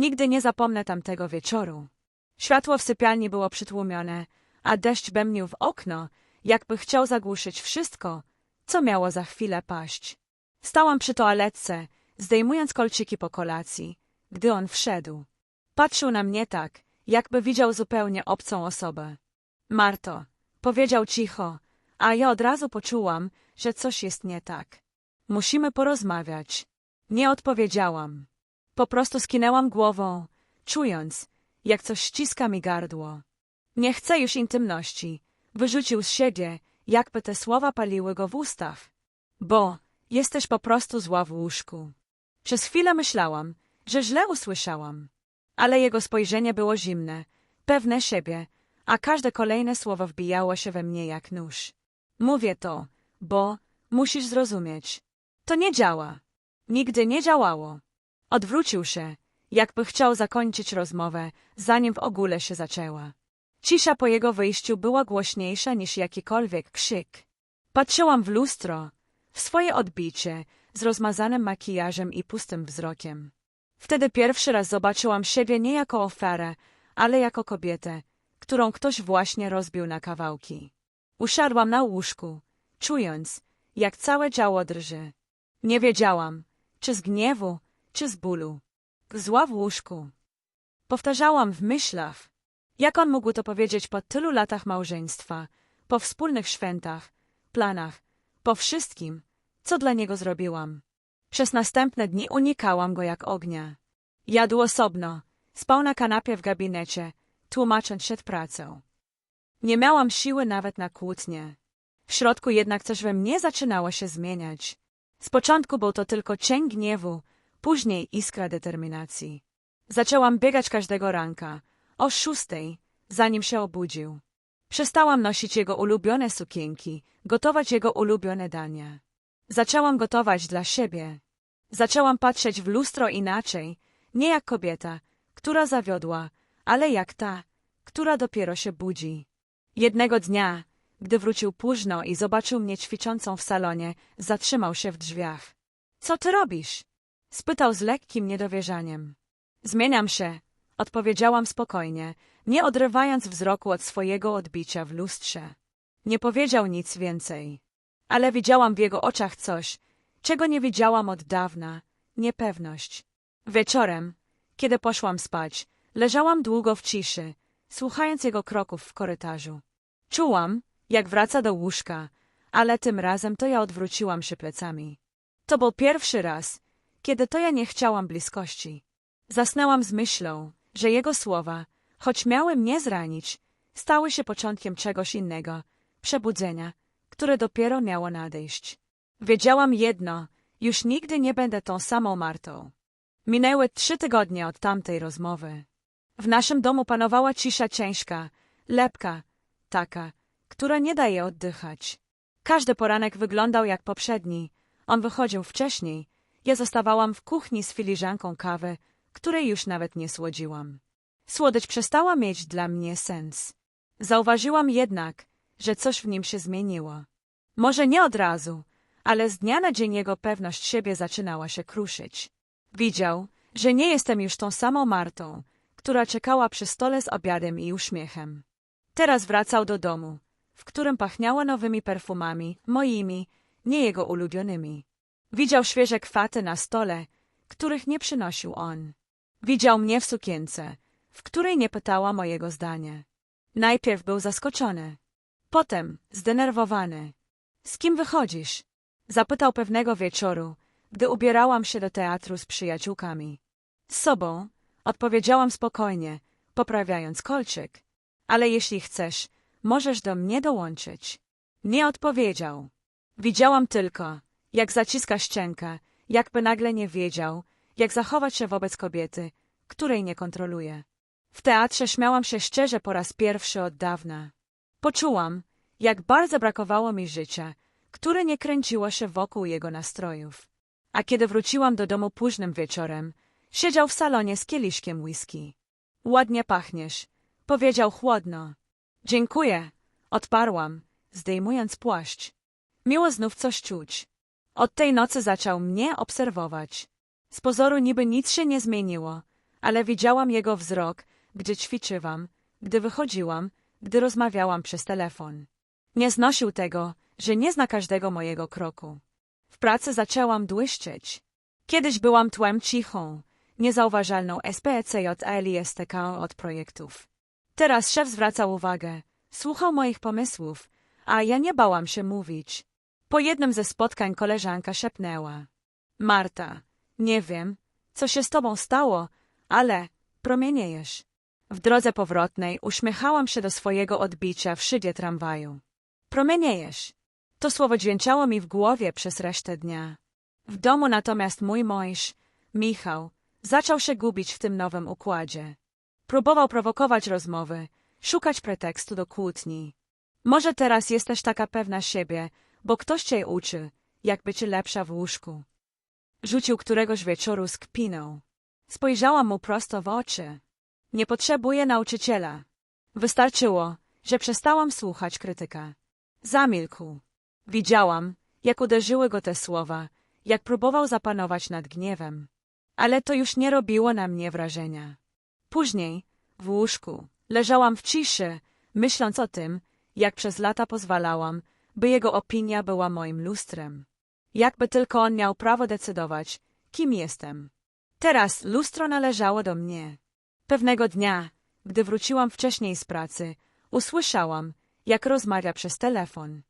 Nigdy nie zapomnę tamtego wieczoru. Światło w sypialni było przytłumione, a deszcz bębnił w okno, jakby chciał zagłuszyć wszystko, co miało za chwilę paść. Stałam przy toaletce, zdejmując kolczyki po kolacji, gdy on wszedł. Patrzył na mnie tak, jakby widział zupełnie obcą osobę. Marto, powiedział cicho, a ja od razu poczułam, że coś jest nie tak. Musimy porozmawiać. Nie odpowiedziałam. Po prostu skinęłam głową, czując, jak coś ściska mi gardło. Nie chcę już intymności. Wyrzucił z siebie, jakby te słowa paliły go w ustach. Bo jesteś po prostu zła w łóżku. Przez chwilę myślałam, że źle usłyszałam. Ale jego spojrzenie było zimne, pewne siebie, a każde kolejne słowo wbijało się we mnie jak nóż. Mówię to, bo musisz zrozumieć. To nie działa. Nigdy nie działało. Odwrócił się, jakby chciał zakończyć rozmowę, zanim w ogóle się zaczęła. Cisza po jego wyjściu była głośniejsza niż jakikolwiek krzyk. Patrzyłam w lustro, w swoje odbicie, z rozmazanym makijażem i pustym wzrokiem. Wtedy pierwszy raz zobaczyłam siebie nie jako ofiarę, ale jako kobietę, którą ktoś właśnie rozbił na kawałki. Usiadłam na łóżku, czując, jak całe ciało drży. Nie wiedziałam, czy z gniewu, czy z bólu. Zła w łóżku. Powtarzałam w myślach, jak on mógł to powiedzieć po tylu latach małżeństwa, po wspólnych świętach, planach, po wszystkim, co dla niego zrobiłam. Przez następne dni unikałam go jak ognia. Jadł osobno, spał na kanapie w gabinecie, tłumacząc się pracę. Nie miałam siły nawet na kłótnie. W środku jednak coś we mnie zaczynało się zmieniać. Z początku był to tylko cień gniewu, później iskra determinacji. Zaczęłam biegać każdego ranka, o szóstej, zanim się obudził. Przestałam nosić jego ulubione sukienki, gotować jego ulubione dania. Zaczęłam gotować dla siebie. Zaczęłam patrzeć w lustro inaczej, nie jak kobieta, która zawiodła, ale jak ta, która dopiero się budzi. Jednego dnia, gdy wrócił późno i zobaczył mnie ćwiczącą w salonie, zatrzymał się w drzwiach. Co ty robisz? Spytał z lekkim niedowierzaniem. Zmieniam się, odpowiedziałam spokojnie, nie odrywając wzroku od swojego odbicia w lustrze. Nie powiedział nic więcej. Ale widziałam w jego oczach coś, czego nie widziałam od dawna niepewność. Wieczorem, kiedy poszłam spać, leżałam długo w ciszy, słuchając jego kroków w korytarzu. Czułam, jak wraca do łóżka, ale tym razem to ja odwróciłam się plecami. To był pierwszy raz, kiedy to ja nie chciałam bliskości. Zasnęłam z myślą, że jego słowa, choć miały mnie zranić, stały się początkiem czegoś innego, przebudzenia, które dopiero miało nadejść. Wiedziałam jedno, już nigdy nie będę tą samą Martą. Minęły trzy tygodnie od tamtej rozmowy. W naszym domu panowała cisza ciężka, lepka, taka, która nie daje oddychać. Każdy poranek wyglądał jak poprzedni. On wychodził wcześniej. Ja zostawałam w kuchni z filiżanką kawy, której już nawet nie słodziłam. Słodycz przestała mieć dla mnie sens. Zauważyłam jednak, że coś w nim się zmieniło. Może nie od razu, ale z dnia na dzień jego pewność siebie zaczynała się kruszyć. Widział, że nie jestem już tą samą Martą, która czekała przy stole z obiadem i uśmiechem. Teraz wracał do domu, w którym pachniało nowymi perfumami, moimi, nie jego ulubionymi. Widział świeże kwaty na stole, których nie przynosił on. Widział mnie w sukience, w której nie pytała mojego zdania. Najpierw był zaskoczony, potem zdenerwowany. Z kim wychodzisz? Zapytał pewnego wieczoru, gdy ubierałam się do teatru z przyjaciółkami. Z sobą, odpowiedziałam spokojnie, poprawiając kolczyk. Ale jeśli chcesz, możesz do mnie dołączyć. Nie odpowiedział. Widziałam tylko, jak zaciska szczękę, jakby nagle nie wiedział, jak zachować się wobec kobiety, której nie kontroluje. W teatrze śmiałam się szczerze po raz pierwszy od dawna. Poczułam, jak bardzo brakowało mi życia, które nie kręciło się wokół jego nastrojów. A kiedy wróciłam do domu późnym wieczorem, siedział w salonie z kieliszkiem whisky. Ładnie pachniesz, powiedział chłodno. Dziękuję, odparłam, zdejmując płaszcz. Miło znów coś czuć. Od tej nocy zaczął mnie obserwować. Z pozoru niby nic się nie zmieniło, ale widziałam jego wzrok, gdy ćwiczyłam, gdy wychodziłam, gdy rozmawiałam przez telefon. Nie znosił tego, że nie zna każdego mojego kroku. W pracy zaczęłam błyszczeć. Kiedyś byłam tłem cichą, niezauważalną SPCJLISTK od projektów. Teraz szef zwracał uwagę, słuchał moich pomysłów, a ja nie bałam się mówić. Po jednym ze spotkań koleżanka szepnęła. Marta, nie wiem, co się z tobą stało, ale promieniejesz. W drodze powrotnej uśmiechałam się do swojego odbicia w szybie tramwaju. Promieniejesz. To słowo dźwięczało mi w głowie przez resztę dnia. W domu natomiast mój mąż, Michał, zaczął się gubić w tym nowym układzie. Próbował prowokować rozmowy, szukać pretekstu do kłótni. Może teraz jesteś taka pewna siebie, bo ktoś cię uczy, jak być lepsza w łóżku. Rzucił któregoś wieczoru z kpiną. Spojrzałam mu prosto w oczy. Nie potrzebuję nauczyciela. Wystarczyło, że przestałam słuchać krytyka. Zamilkł. Widziałam, jak uderzyły go te słowa, jak próbował zapanować nad gniewem. Ale to już nie robiło na mnie wrażenia. Później, w łóżku, leżałam w ciszy, myśląc o tym, jak przez lata pozwalałam, by jego opinia była moim lustrem. Jakby tylko on miał prawo decydować, kim jestem. Teraz lustro należało do mnie. Pewnego dnia, gdy wróciłam wcześniej z pracy, usłyszałam, jak rozmawia przez telefon.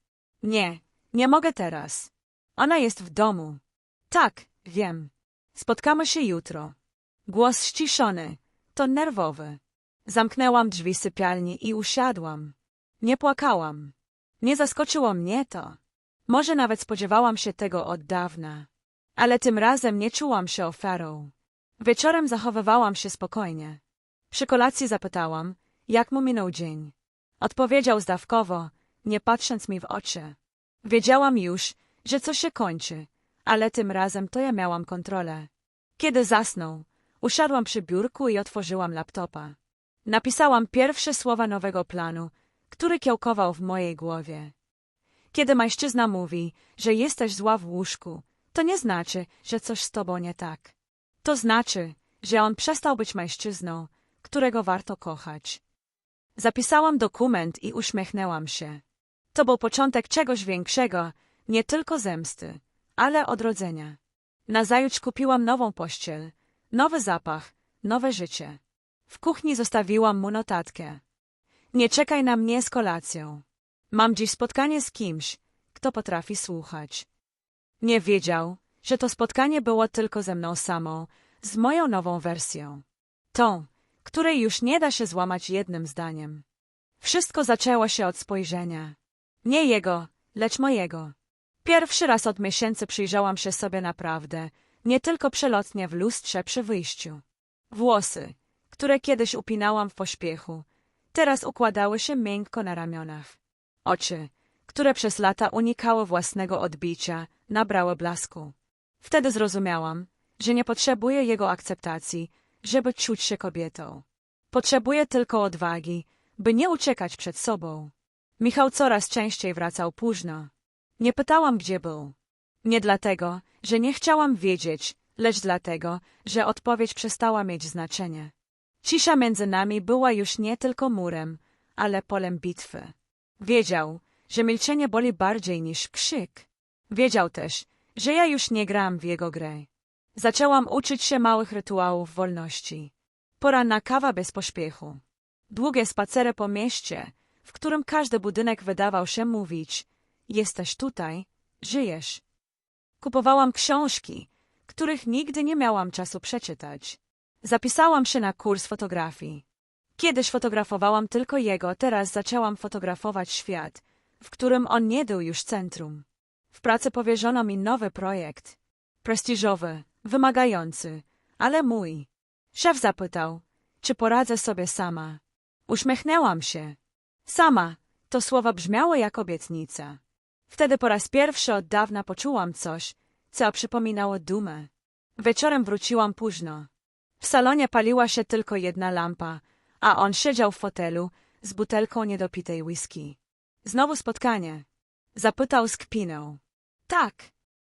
Nie, nie mogę teraz. Ona jest w domu. Tak, wiem. Spotkamy się jutro. Głos ściszony, to nerwowy. Zamknęłam drzwi sypialni i usiadłam. Nie płakałam. Nie zaskoczyło mnie to. Może nawet spodziewałam się tego od dawna. Ale tym razem nie czułam się ofiarą. Wieczorem zachowywałam się spokojnie. Przy kolacji zapytałam, jak mu minął dzień. Odpowiedział zdawkowo, nie patrząc mi w oczy. Wiedziałam już, że coś się kończy, ale tym razem to ja miałam kontrolę. Kiedy zasnął, usiadłam przy biurku i otworzyłam laptopa. Napisałam pierwsze słowa nowego planu, który kiełkował w mojej głowie. Kiedy mężczyzna mówi, że jesteś zła w łóżku, to nie znaczy, że coś z tobą nie tak. To znaczy, że on przestał być mężczyzną, którego warto kochać. Zapisałam dokument i uśmiechnęłam się. To był początek czegoś większego, nie tylko zemsty, ale odrodzenia. Nazajutrz kupiłam nową pościel, nowy zapach, nowe życie. W kuchni zostawiłam mu notatkę. Nie czekaj na mnie z kolacją. Mam dziś spotkanie z kimś, kto potrafi słuchać. Nie wiedział, że to spotkanie było tylko ze mną samą, z moją nową wersją. Tą, której już nie da się złamać jednym zdaniem. Wszystko zaczęło się od spojrzenia. Nie jego, lecz mojego. Pierwszy raz od miesięcy przyjrzałam się sobie naprawdę, nie tylko przelotnie w lustrze przy wyjściu. Włosy, które kiedyś upinałam w pośpiechu, teraz układały się miękko na ramionach. Oczy, które przez lata unikały własnego odbicia, nabrały blasku. Wtedy zrozumiałam, że nie potrzebuję jego akceptacji, żeby czuć się kobietą. Potrzebuję tylko odwagi, by nie uciekać przed sobą. Michał coraz częściej wracał późno. Nie pytałam, gdzie był. Nie dlatego, że nie chciałam wiedzieć, lecz dlatego, że odpowiedź przestała mieć znaczenie. Cisza między nami była już nie tylko murem, ale polem bitwy. Wiedział, że milczenie boli bardziej niż krzyk. Wiedział też, że ja już nie gram w jego grę. Zaczęłam uczyć się małych rytuałów wolności. Poranna kawa bez pośpiechu. Długie spacery po mieście, w którym każdy budynek wydawał się mówić Jesteś tutaj, żyjesz. Kupowałam książki, których nigdy nie miałam czasu przeczytać. Zapisałam się na kurs fotografii. Kiedyś fotografowałam tylko jego, teraz zaczęłam fotografować świat, w którym on nie był już centrum. W pracy powierzono mi nowy projekt. Prestiżowy, wymagający, ale mój. Szef zapytał, czy poradzę sobie sama. Uśmiechnęłam się. Sama, to słowa brzmiały jak obietnica. Wtedy po raz pierwszy od dawna poczułam coś, co przypominało dumę. Wieczorem wróciłam późno. W salonie paliła się tylko jedna lampa, a on siedział w fotelu z butelką niedopitej whisky. Znowu spotkanie. Zapytał z kpiną. Tak.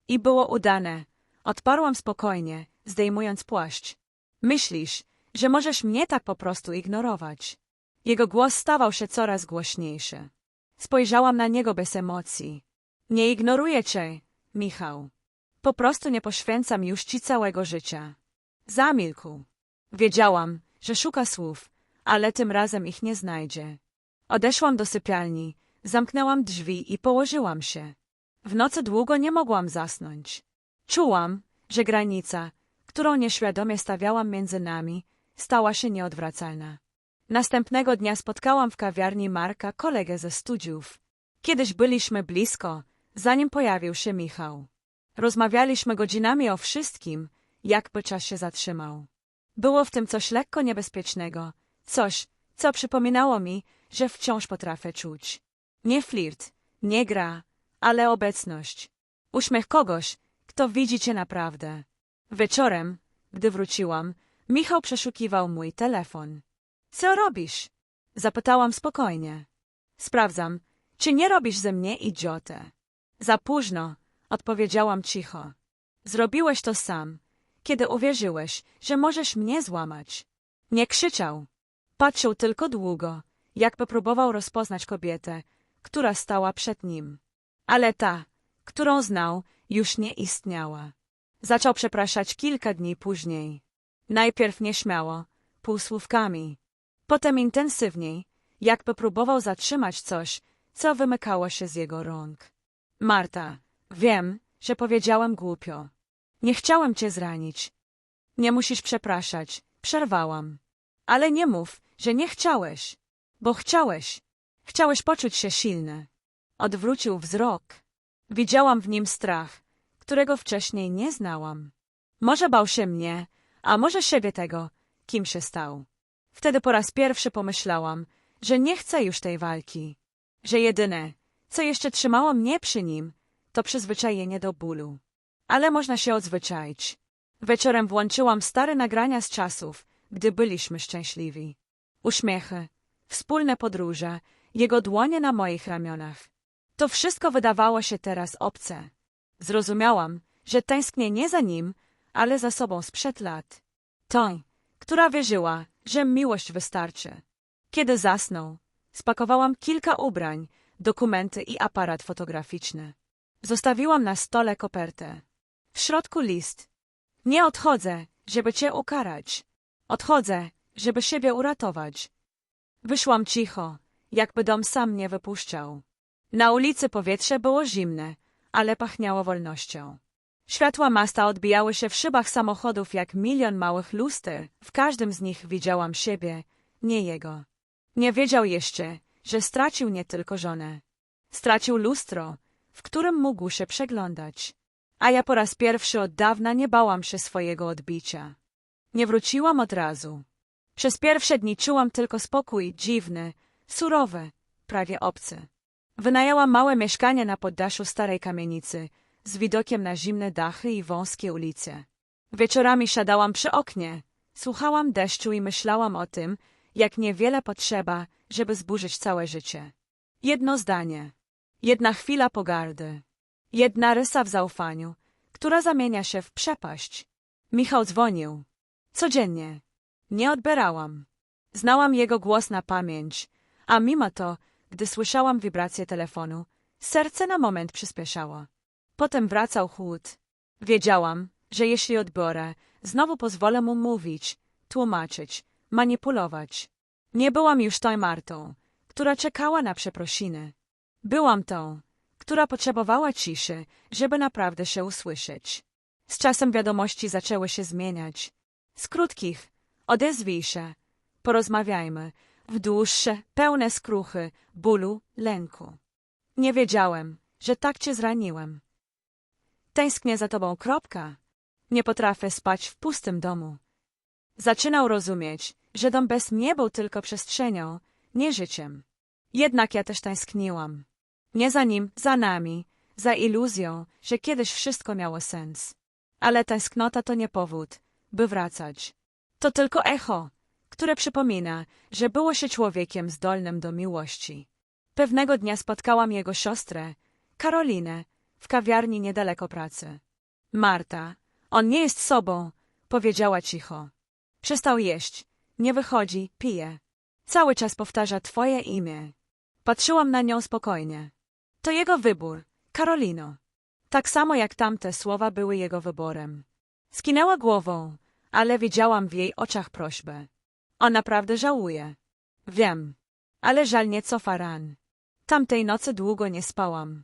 I było udane. Odparłam spokojnie, zdejmując płaszcz. Myślisz, że możesz mnie tak po prostu ignorować. Jego głos stawał się coraz głośniejszy. Spojrzałam na niego bez emocji. Nie ignoruję cię, Michał. Po prostu nie poświęcam już ci całego życia. Zamilkł. Wiedziałam, że szuka słów, ale tym razem ich nie znajdzie. Odeszłam do sypialni, zamknęłam drzwi i położyłam się. W nocy długo nie mogłam zasnąć. Czułam, że granica, którą nieświadomie stawiałam między nami, stała się nieodwracalna. Następnego dnia spotkałam w kawiarni Marka kolegę ze studiów. Kiedyś byliśmy blisko, zanim pojawił się Michał. Rozmawialiśmy godzinami o wszystkim, jakby czas się zatrzymał. Było w tym coś lekko niebezpiecznego, coś, co przypominało mi, że wciąż potrafię czuć. Nie flirt, nie gra, ale obecność. Uśmiech kogoś, kto widzi cię naprawdę. Wieczorem, gdy wróciłam, Michał przeszukiwał mój telefon. Co robisz? Zapytałam spokojnie. Sprawdzam, czy nie robisz ze mnie idiotę. Za późno, odpowiedziałam cicho. Zrobiłeś to sam, kiedy uwierzyłeś, że możesz mnie złamać. Nie krzyczał. Patrzył tylko długo, jakby próbował rozpoznać kobietę, która stała przed nim. Ale ta, którą znał, już nie istniała. Zaczął przepraszać kilka dni później. Najpierw nieśmiało, półsłówkami. Potem intensywniej, jakby próbował zatrzymać coś, co wymykało się z jego rąk. Marta, wiem, że powiedziałem głupio. Nie chciałem cię zranić. Nie musisz przepraszać, przerwałam. Ale nie mów, że nie chciałeś. Bo chciałeś. Chciałeś poczuć się silny. Odwrócił wzrok. Widziałam w nim strach, którego wcześniej nie znałam. Może bał się mnie, a może siebie tego, kim się stał. Wtedy po raz pierwszy pomyślałam, że nie chcę już tej walki. Że jedyne, co jeszcze trzymało mnie przy nim, to przyzwyczajenie do bólu. Ale można się odzwyczaić. Wieczorem włączyłam stare nagrania z czasów, gdy byliśmy szczęśliwi. Uśmiechy, wspólne podróże, jego dłonie na moich ramionach. To wszystko wydawało się teraz obce. Zrozumiałam, że tęsknię nie za nim, ale za sobą sprzed lat. Tą, która wierzyła, że miłość wystarczy. Kiedy zasnął, spakowałam kilka ubrań, dokumenty i aparat fotograficzny. Zostawiłam na stole kopertę. W środku list. Nie odchodzę, żeby cię ukarać. Odchodzę, żeby siebie uratować. Wyszłam cicho, jakby dom sam mnie wypuszczał. Na ulicy powietrze było zimne, ale pachniało wolnością. Światła masta odbijały się w szybach samochodów jak milion małych luster. W każdym z nich widziałam siebie, nie jego. Nie wiedział jeszcze, że stracił nie tylko żonę. Stracił lustro, w którym mógł się przeglądać. A ja po raz pierwszy od dawna nie bałam się swojego odbicia. Nie wróciłam od razu. Przez pierwsze dni czułam tylko spokój dziwny, surowy, prawie obcy. Wynajęłam małe mieszkanie na poddaszu starej kamienicy, z widokiem na zimne dachy i wąskie ulice. Wieczorami siadałam przy oknie, słuchałam deszczu i myślałam o tym, jak niewiele potrzeba, żeby zburzyć całe życie. Jedno zdanie, jedna chwila pogardy, jedna rysa w zaufaniu, która zamienia się w przepaść. Michał dzwonił. Codziennie. Nie odbierałam. Znałam jego głos na pamięć, a mimo to, gdy słyszałam wibrację telefonu, serce na moment przyspieszało. Potem wracał chłód. Wiedziałam, że jeśli odbiorę, znowu pozwolę mu mówić, tłumaczyć, manipulować. Nie byłam już tą Martą, która czekała na przeprosiny. Byłam tą, która potrzebowała ciszy, żeby naprawdę się usłyszeć. Z czasem wiadomości zaczęły się zmieniać. Z krótkich, odezwij się, porozmawiajmy, w dłuższe, pełne skruchy, bólu, lęku. Nie wiedziałem, że tak cię zraniłem. Tęsknię za tobą, kropka. Nie potrafię spać w pustym domu. Zaczynał rozumieć, że dom bez mnie był tylko przestrzenią, nie życiem. Jednak ja też tęskniłam. Nie za nim, za nami, za iluzją, że kiedyś wszystko miało sens. Ale tęsknota to nie powód, by wracać. To tylko echo, które przypomina, że było się człowiekiem zdolnym do miłości. Pewnego dnia spotkałam jego siostrę, Karolinę, w kawiarni niedaleko pracy. Marta, on nie jest sobą, powiedziała cicho. Przestał jeść, nie wychodzi, pije. Cały czas powtarza twoje imię. Patrzyłam na nią spokojnie. To jego wybór, Karolino. Tak samo jak tamte słowa były jego wyborem. Skinęła głową, ale widziałam w jej oczach prośbę. On naprawdę żałuje. Wiem, ale żal nie cofa ran. Tamtej nocy długo nie spałam.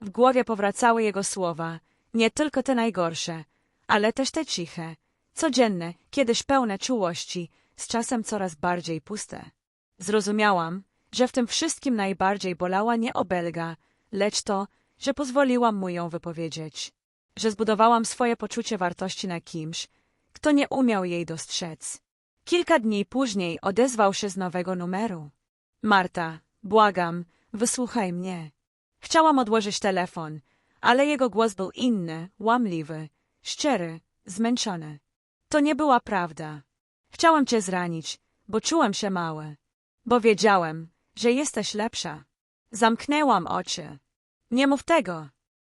W głowie powracały jego słowa, nie tylko te najgorsze, ale też te ciche, codzienne, kiedyś pełne czułości, z czasem coraz bardziej puste. Zrozumiałam, że w tym wszystkim najbardziej bolała nie obelga, lecz to, że pozwoliłam mu ją wypowiedzieć. Że zbudowałam swoje poczucie wartości na kimś, kto nie umiał jej dostrzec. Kilka dni później odezwał się z nowego numeru. Marta, błagam, wysłuchaj mnie. Chciałam odłożyć telefon, ale jego głos był inny, łamliwy, szczery, zmęczony. To nie była prawda. Chciałam cię zranić, bo czułem się mały. Bo wiedziałem, że jesteś lepsza. Zamknęłam oczy. Nie mów tego.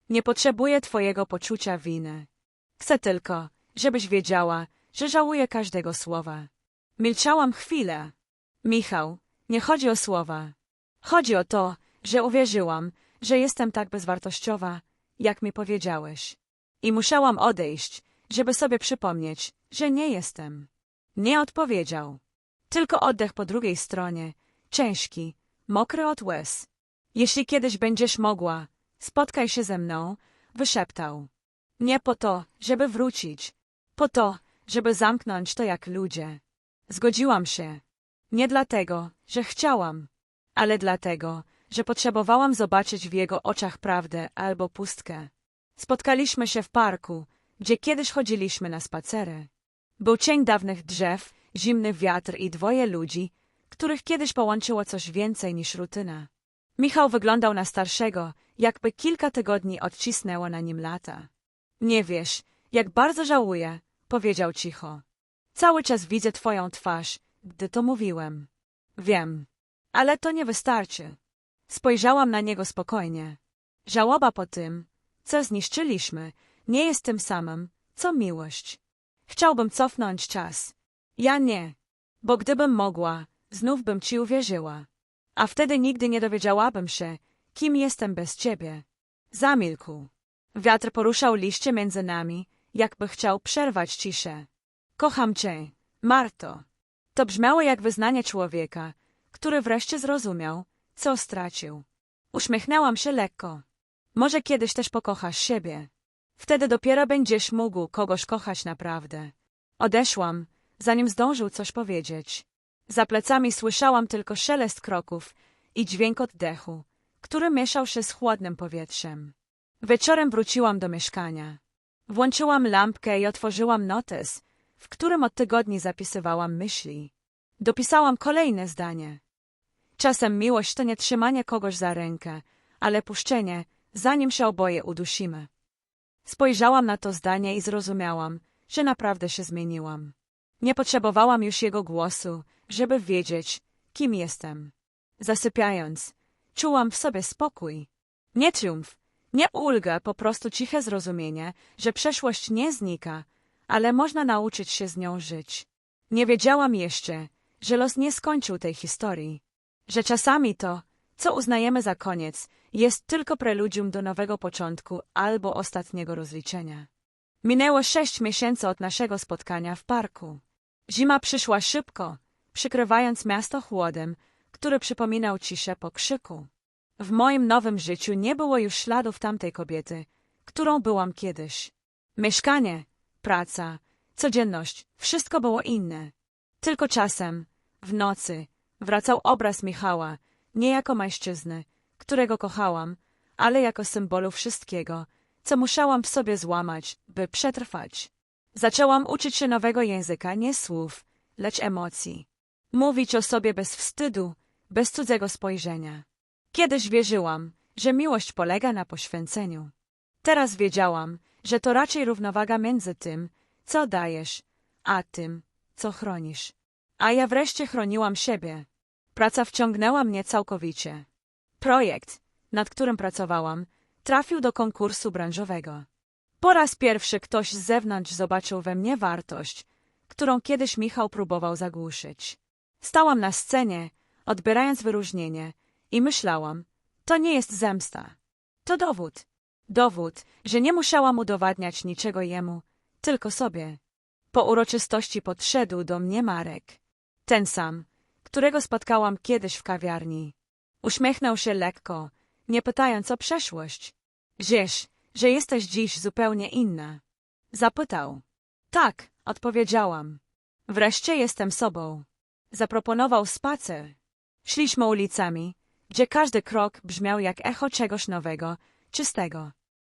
Nie potrzebuję twojego poczucia winy. Chcę tylko, żebyś wiedziała, że żałuję każdego słowa. Milczałam chwilę. Michał, nie chodzi o słowa. Chodzi o to, że uwierzyłam, że jestem tak bezwartościowa, jak mi powiedziałeś. I musiałam odejść, żeby sobie przypomnieć, że nie jestem. Nie odpowiedział. Tylko oddech po drugiej stronie, ciężki, mokry od łez. Jeśli kiedyś będziesz mogła, spotkaj się ze mną, wyszeptał. Nie po to, żeby wrócić, po to, żeby zamknąć to jak ludzie. Zgodziłam się. Nie dlatego, że chciałam, ale dlatego, że potrzebowałam zobaczyć w jego oczach prawdę albo pustkę. Spotkaliśmy się w parku, gdzie kiedyś chodziliśmy na spacery. Był cień dawnych drzew, zimny wiatr i dwoje ludzi, których kiedyś połączyło coś więcej niż rutyna. Michał wyglądał na starszego, jakby kilka tygodni odcisnęło na nim lata. Nie wiesz, jak bardzo żałuję, powiedział cicho. Cały czas widzę twoją twarz, gdy to mówiłem. Wiem, ale to nie wystarczy. Spojrzałam na niego spokojnie. Żałoba po tym, co zniszczyliśmy, nie jest tym samym, co miłość. Chciałbym cofnąć czas. Ja nie, bo gdybym mogła, znów bym ci uwierzyła. A wtedy nigdy nie dowiedziałabym się, kim jestem bez ciebie. Zamilkł. Wiatr poruszał liście między nami, jakby chciał przerwać ciszę. Kocham cię, Marto. To brzmiało jak wyznanie człowieka, który wreszcie zrozumiał, co stracił. Uśmiechnęłam się lekko. Może kiedyś też pokochasz siebie. Wtedy dopiero będziesz mógł kogoś kochać naprawdę. Odeszłam, zanim zdążył coś powiedzieć. Za plecami słyszałam tylko szelest kroków i dźwięk oddechu, który mieszał się z chłodnym powietrzem. Wieczorem wróciłam do mieszkania. Włączyłam lampkę i otworzyłam notes, w którym od tygodni zapisywałam myśli. Dopisałam kolejne zdanie. Czasem miłość to nie trzymanie kogoś za rękę, ale puszczenie, zanim się oboje udusimy. Spojrzałam na to zdanie i zrozumiałam, że naprawdę się zmieniłam. Nie potrzebowałam już jego głosu, żeby wiedzieć, kim jestem. Zasypiając, czułam w sobie spokój. Nie triumf, nie ulgę, po prostu ciche zrozumienie, że przeszłość nie znika, ale można nauczyć się z nią żyć. Nie wiedziałam jeszcze, że los nie skończył tej historii. Że czasami to, co uznajemy za koniec, jest tylko preludium do nowego początku albo ostatniego rozliczenia. Minęło sześć miesięcy od naszego spotkania w parku. Zima przyszła szybko, przykrywając miasto chłodem, który przypominał ciszę po krzyku. W moim nowym życiu nie było już śladów tamtej kobiety, którą byłam kiedyś. Mieszkanie, praca, codzienność, wszystko było inne. Tylko czasem, w nocy, wracał obraz Michała, nie jako mężczyzny, którego kochałam, ale jako symbolu wszystkiego, co musiałam w sobie złamać, by przetrwać. Zaczęłam uczyć się nowego języka, nie słów, lecz emocji. Mówić o sobie bez wstydu, bez cudzego spojrzenia. Kiedyś wierzyłam, że miłość polega na poświęceniu. Teraz wiedziałam, że to raczej równowaga między tym, co dajesz, a tym, co chronisz. A ja wreszcie chroniłam siebie. Praca wciągnęła mnie całkowicie. Projekt, nad którym pracowałam, trafił do konkursu branżowego. Po raz pierwszy ktoś z zewnątrz zobaczył we mnie wartość, którą kiedyś Michał próbował zagłuszyć. Stałam na scenie, odbierając wyróżnienie i myślałam, to nie jest zemsta. To dowód. Dowód, że nie musiałam udowadniać niczego jemu, tylko sobie. Po uroczystości podszedł do mnie Marek. Ten sam, którego spotkałam kiedyś w kawiarni. Uśmiechnął się lekko, nie pytając o przeszłość. Wiesz, że jesteś dziś zupełnie inna. Zapytał. Tak, odpowiedziałam. Wreszcie jestem sobą. Zaproponował spacer. Szliśmy ulicami, gdzie każdy krok brzmiał jak echo czegoś nowego, czystego.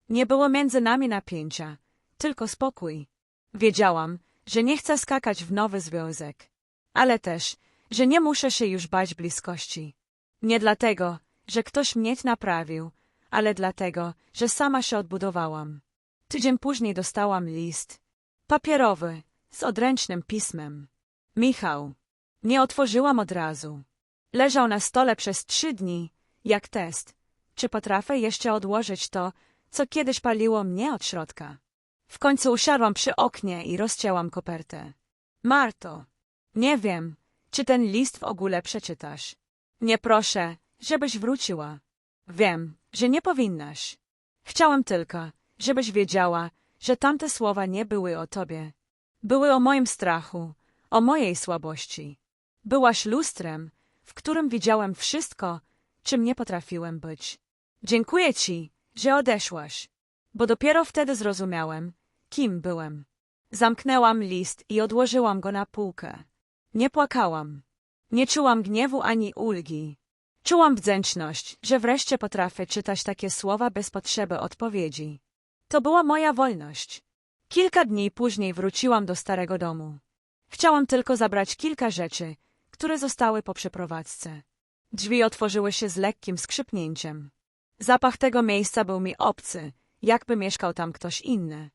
Nie było między nami napięcia, tylko spokój. Wiedziałam, że nie chcę skakać w nowy związek, ale też, że nie muszę się już bać bliskości. Nie dlatego, że ktoś mnie naprawił, ale dlatego, że sama się odbudowałam. Tydzień później dostałam list. Papierowy, z odręcznym pismem. Michał. Nie otworzyłam od razu. Leżał na stole przez trzy dni, jak test. Czy potrafię jeszcze odłożyć to, co kiedyś paliło mnie od środka? W końcu usiadłam przy oknie i rozcięłam kopertę. Marto, nie wiem, czy ten list w ogóle przeczytasz. Nie proszę, żebyś wróciła. Wiem, że nie powinnaś. Chciałam tylko, żebyś wiedziała, że tamte słowa nie były o tobie. Były o moim strachu, o mojej słabości. Byłaś lustrem, w którym widziałem wszystko, czym nie potrafiłem być. Dziękuję ci, że odeszłaś, bo dopiero wtedy zrozumiałem, kim byłem. Zamknęłam list i odłożyłam go na półkę. Nie płakałam. Nie czułam gniewu ani ulgi. Czułam wdzięczność, że wreszcie potrafię czytać takie słowa bez potrzeby odpowiedzi. To była moja wolność. Kilka dni później wróciłam do starego domu. Chciałam tylko zabrać kilka rzeczy, które zostały po przeprowadzce. Drzwi otworzyły się z lekkim skrzypnięciem. Zapach tego miejsca był mi obcy, jakby mieszkał tam ktoś inny.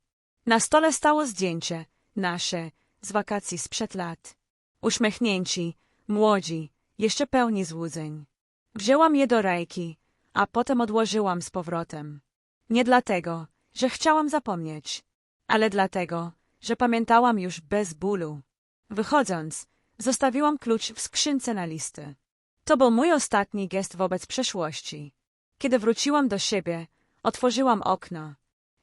Na stole stało zdjęcie, nasze, z wakacji sprzed lat. Uśmiechnięci, młodzi, jeszcze pełni złudzeń. Wzięłam je do ręki, a potem odłożyłam z powrotem. Nie dlatego, że chciałam zapomnieć, ale dlatego, że pamiętałam już bez bólu. Wychodząc, zostawiłam klucz w skrzynce na listy. To był mój ostatni gest wobec przeszłości. Kiedy wróciłam do siebie, otworzyłam okno.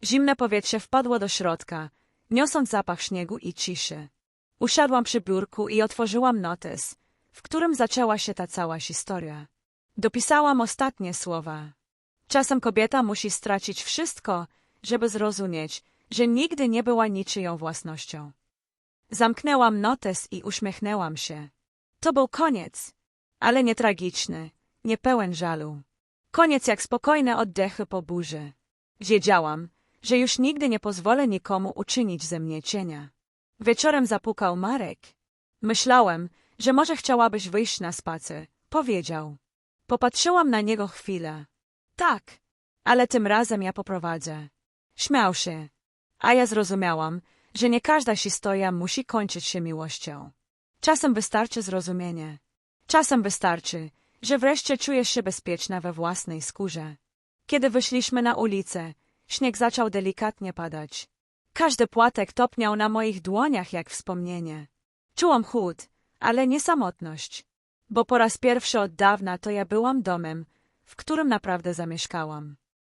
Zimne powietrze wpadło do środka, niosąc zapach śniegu i ciszy. Usiadłam przy biurku i otworzyłam notes, w którym zaczęła się ta cała historia. Dopisałam ostatnie słowa. Czasem kobieta musi stracić wszystko, żeby zrozumieć, że nigdy nie była niczyją własnością. Zamknęłam notes i uśmiechnęłam się. To był koniec, ale nie tragiczny, nie pełen żalu. Koniec jak spokojne oddechy po burzy. Wiedziałam, że już nigdy nie pozwolę nikomu uczynić ze mnie cienia. Wieczorem zapukał Marek. Myślałem, że może chciałabyś wyjść na spacer, powiedział. Popatrzyłam na niego chwilę. Tak, ale tym razem ja poprowadzę. Śmiał się, a ja zrozumiałam, że nie każda historia musi kończyć się miłością. Czasem wystarczy zrozumienie. Czasem wystarczy, że wreszcie czujesz się bezpieczna we własnej skórze. Kiedy wyszliśmy na ulicę, śnieg zaczął delikatnie padać. Każdy płatek topniał na moich dłoniach jak wspomnienie. Czułam chłód, ale nie samotność. Bo po raz pierwszy od dawna to ja byłam domem, w którym naprawdę zamieszkałam.